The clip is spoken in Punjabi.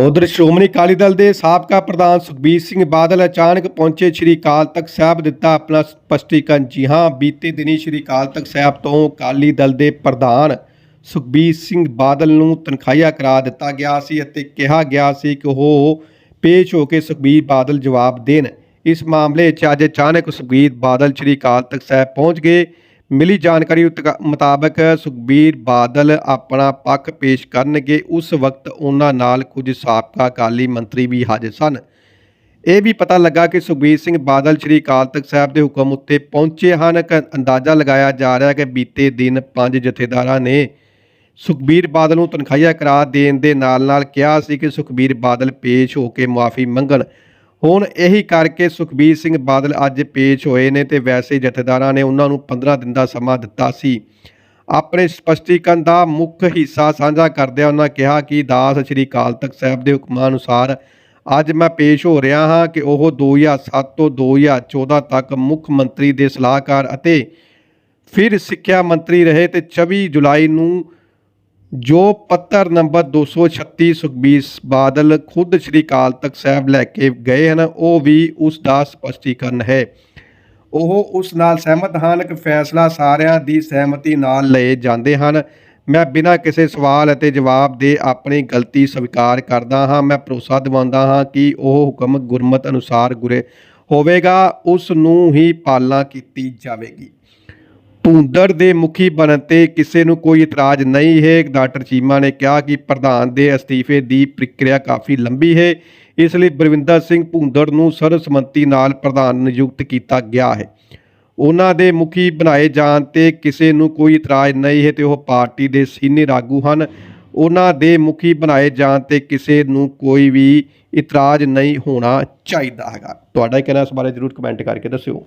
ਉਧਰ ਸ਼੍ਰੋਮਣੀ ਅਕਾਲੀ ਦਲ ਦੇ ਸਾਬਕਾ ਪ੍ਰਧਾਨ ਸੁਖਬੀਰ ਸਿੰਘ ਬਾਦਲ ਅਚਾਨਕ ਪਹੁੰਚੇ ਸ੍ਰੀ ਅਕਾਲ ਤਖਤ ਸਾਹਿਬ ਦਿੱਤਾ ਆਪਣਾ ਸਪਸ਼ਟੀਕਰਨ। ਜੀ ਹਾਂ, ਬੀਤੇ ਦਿਨੀ ਸ੍ਰੀ ਅਕਾਲ ਤਖਤ ਸਾਹਿਬ ਤੋਂ ਅਕਾਲੀ ਦਲ ਦੇ ਪ੍ਰਧਾਨ ਸੁਖਬੀਰ ਸਿੰਘ ਬਾਦਲ ਨੂੰ ਤਨਖਾਹੀਆ ਕਰਾ ਦਿੱਤਾ ਗਿਆ ਸੀ ਅਤੇ ਕਿਹਾ ਗਿਆ ਸੀ ਕਿ ਉਹ ਪੇਸ਼ ਹੋ ਕੇ ਸੁਖਬੀਰ ਬਾਦਲ ਜਵਾਬ ਦੇਣ। ਇਸ ਮਾਮਲੇ 'ਚ ਅੱਜ ਅਚਾਨਕ ਸੁਖਬੀਰ ਬਾਦਲ ਸ੍ਰੀ ਅਕਾਲ ਤਖਤ ਸਾਹਿਬ ਪਹੁੰਚ ਗਏ। ਮਿਲੀ ਜਾਣਕਾਰੀ ਉਤਕ- ਮੁਤਾਬਕ ਸੁਖਬੀਰ ਬਾਦਲ ਆਪਣਾ ਪੱਖ ਪੇਸ਼ ਕਰਨਗੇ। ਉਸ ਵਕਤ ਉਹਨਾਂ ਨਾਲ ਕੁਝ ਸਾਬਕਾ ਅਕਾਲੀ ਮੰਤਰੀ ਵੀ ਹਾਜ਼ਰ ਸਨ। ਇਹ ਵੀ ਪਤਾ ਲੱਗਾ ਕਿ ਸੁਖਬੀਰ ਸਿੰਘ ਬਾਦਲ ਸ੍ਰੀ ਅਕਾਲ ਤਖਤ ਸਾਹਿਬ ਦੇ ਹੁਕਮ ਉੱਤੇ ਪਹੁੰਚੇ ਹਨ। ਕਿ ਅੰਦਾਜ਼ਾ ਲਗਾਇਆ ਜਾ ਰਿਹਾ ਹੈ ਕਿ ਬੀਤੇ ਦਿਨ ਪੰਜ ਜਥੇਦਾਰਾਂ ਨੇ ਸੁਖਬੀਰ ਬਾਦਲ ਨੂੰ ਤਨਖਾਹੀਆ ਕਰਾਰ ਦੇਣ ਦੇ ਨਾਲ ਨਾਲ ਕਿਹਾ ਸੀ ਕਿ ਸੁਖਬੀਰ ਬਾਦਲ ਪੇਸ਼ ਹੋ ਕੇ ਮੁਆਫੀ ਮੰਗਣ। ਹੁਣ ਇਹੀ ਕਰਕੇ ਸੁਖਬੀਰ ਸਿੰਘ ਬਾਦਲ ਅੱਜ ਪੇਸ਼ ਹੋਏ ਨੇ ਤੇ ਵੈਸੇ ਹੀ ਜਥੇਦਾਰਾਂ ਨੇ ਉਹਨਾਂ ਨੂੰ 15 ਦਿਨ ਦਾ ਸਮਾਂ ਦਿੱਤਾ ਸੀ। ਆਪਣੇ ਸਪਸ਼ਟੀਕਰਨ ਦਾ ਮੁੱਖ ਹਿੱਸਾ ਸਾਂਝਾ ਕਰਦਿਆਂ ਉਹਨਾਂ ਕਿਹਾ ਕਿ ਦਾਸ ਸ੍ਰੀ ਅਕਾਲ ਤਖਤ ਸਾਹਿਬ ਦੇ ਹੁਕਮਾਂ ਅਨੁਸਾਰ ਅੱਜ ਮੈਂ ਪੇਸ਼ ਹੋ ਰਿਹਾ ਹਾਂ ਕਿ ਉਹ 2007 ਤੋਂ 2014 ਤੱਕ ਮੁੱਖ ਮੰਤਰੀ ਦੇ ਸਲਾਹਕਾਰ ਅਤੇ ਫਿਰ ਸਿੱਖਿਆ ਮੰਤਰੀ ਰਹੇ ਤੇ 24 ਜੁਲਾਈ ਨੂੰ ਜੋ ਪੱਤਰ ਨੰਬਰ 236 ਸੁਖਬੀਰ ਬਾਦਲ ਖੁਦ ਸ੍ਰੀ ਅਕਾਲ ਤਖਤ ਸਾਹਿਬ ਲੈ ਕੇ ਗਏ ਹਨ, ਉਹ ਵੀ ਉਸ ਦਾ ਸਪਸ਼ਟੀਕਰਨ ਹੈ। ਉਹ ਉਸ ਨਾਲ ਸਹਿਮਤ ਹਨ ਕਿ ਫੈਸਲਾ ਸਾਰਿਆਂ ਦੀ ਸਹਿਮਤੀ ਨਾਲ ਲਏ ਜਾਂਦੇ ਹਨ। ਮੈਂ ਬਿਨਾਂ ਕਿਸੇ ਸਵਾਲ ਅਤੇ ਜਵਾਬ ਦੇ ਆਪਣੀ ਗਲਤੀ ਸਵੀਕਾਰ ਕਰਦਾ ਹਾਂ। ਮੈਂ ਭਰੋਸਾ ਦਿਵਾਉਂਦਾ ਹਾਂ ਕਿ ਉਹ ਹੁਕਮ ਗੁਰਮਤ ਅਨੁਸਾਰ ਗੁਰੇ ਹੋਵੇਗਾ। ਉਸ ਨੂੰ ਹੀ ਪਾਲਣਾ ਕੀਤੀ ਜਾਵੇਗੀ। ਭੂੰਦੜ ਦੇ ਮੁਖੀ ਬਣਨ ਤੇ ਕਿਸੇ ਨੂੰ ਕੋਈ ਇਤਰਾਜ਼ ਨਹੀਂ ਹੈ। ਡਾਕਟਰ ਚੀਮਾ ਨੇ ਕਿਹਾ ਕਿ ਪ੍ਰਧਾਨ ਦੇ ਅਸਤੀਫੇ ਦੀ ਪ੍ਰਕਿਰਿਆ ਕਾਫੀ ਲੰਬੀ ਹੈ। ਇਸ ਲਈ ਬਰਵਿੰਦਰ ਸਿੰਘ ਭੂੰਦੜ ਨੂੰ ਸਰਬਸੰਮਤੀ ਨਾਲ ਪ੍ਰਧਾਨ ਨਿਯੁਕਤ ਕੀਤਾ ਗਿਆ ਹੈ। ਉਹਨਾਂ ਦੇ ਮੁਖੀ ਬਣਾਏ ਜਾਣ ਤੇ ਕਿਸੇ ਨੂੰ ਕੋਈ ਇਤਰਾਜ਼ ਨਹੀਂ ਹੈ ਤੇ ਉਹ ਪਾਰਟੀ ਦੇ ਸੀਨੀਅਰ ਆਗੂ ਹਨ। ਉਹਨਾਂ ਦੇ ਮੁਖੀ ਬਣਾਏ ਜਾਣ ਤੇ ਕਿਸੇ ਨੂੰ ਕੋਈ ਵੀ ਇਤਰਾਜ਼ ਨਹੀਂ ਹੋਣਾ ਚਾਹੀਦਾ ਹੈਗਾ। ਤੁਹਾਡਾ ਕਹਿਣਾ ਇਸ ਬਾਰੇ ਜਰੂਰ ਕਮੈਂਟ ਕਰਕੇ ਦੱਸਿਓ।